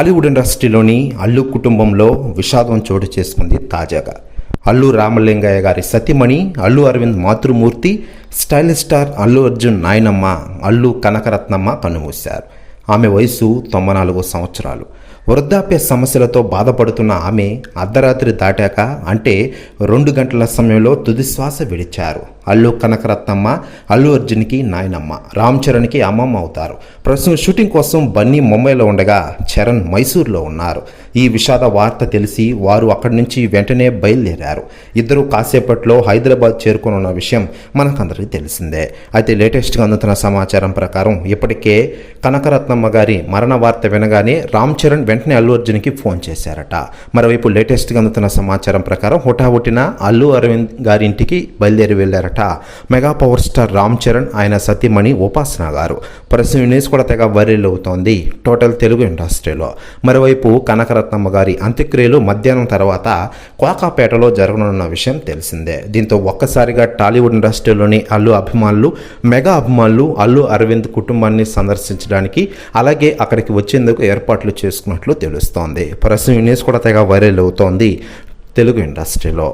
Hollywood ఇండస్ట్రీలోని Allu కుటుంబంలో విషాదం చోటు చేసుకుంది తాజాగా. అల్లు రామలింగయ్య గారి సతీమణి అల్లు అరవింద్ మాతృమూర్తి స్టైలిష్ స్టార్ అల్లు అర్జున్ నాయనమ్మ అల్లు కనకరత్నమ్మ కన్నుమూశారు. ఆమె వయసు తొంభై నాలుగు సంవత్సరాలు. వృద్ధాప్య సమస్యలతో బాధపడుతున్న ఆమె అర్ధరాత్రి దాటాక అంటే రెండు గంటల సమయంలో తుది శ్వాస విడిచారు. అల్లు కనకరత్నమ్మ అల్లు అర్జున్కి నాయనమ్మ రామ్ చరణ్కి అమ్మమ్మ అవుతారు. ప్రస్తుతం షూటింగ్ కోసం బన్నీ ముంబైలో ఉండగా చరణ్ మైసూర్లో ఉన్నారు. ఈ విషాద వార్త తెలిసి వారు అక్కడి నుంచి వెంటనే బయలుదేరారు. ఇద్దరు కాసేపట్లో హైదరాబాద్ చేరుకునున్న విషయం మనకందరికీ తెలిసిందే. అయితే లేటెస్ట్గా అందుతున్న సమాచారం ప్రకారం ఇప్పటికే కనకరత్నమ్మ గారి మరణ వార్త వినగానే రామ్ చరణ్ వెంట వెంటనే అల్లు అర్జున్కి ఫోన్ చేశారట. మరోవైపు లేటెస్ట్గా అందుతున్న సమాచారం ప్రకారం హుటాహుటిన అల్లు అరవింద్ గారింటికి బయలుదేరి వెళ్ళారట. Mega power star Ram Charan ఆయన సతీమణి ఉపాసన గారు. ప్రస్తుతం న్యూస్ కూడా తెగ వైరల్ అవుతోంది. టోటల్ తెలుగు ఇండస్ట్రీలో. మరోవైపు కనకరత్నమ్మ గారి అంత్యక్రియలు మధ్యాహ్నం తర్వాత కోకాపేటలో జరగనున్న విషయం తెలిసిందే. దీంతో ఒక్కసారిగా టాలీవుడ్ ఇండస్ట్రీలోని అల్లు అభిమానులు మెగా అభిమానులు అల్లు అరవింద్ కుటుంబాన్ని సందర్శించడానికి అలాగే అక్కడికి వచ్చేందుకు ఏర్పాట్లు చేసుకున్నట్లు తెలుస్తోంది. ప్రస్తుతం ఈ న్యూస్ కూడా తెగ వైరల్ అవుతోంది తెలుగు ఇండస్ట్రీలో.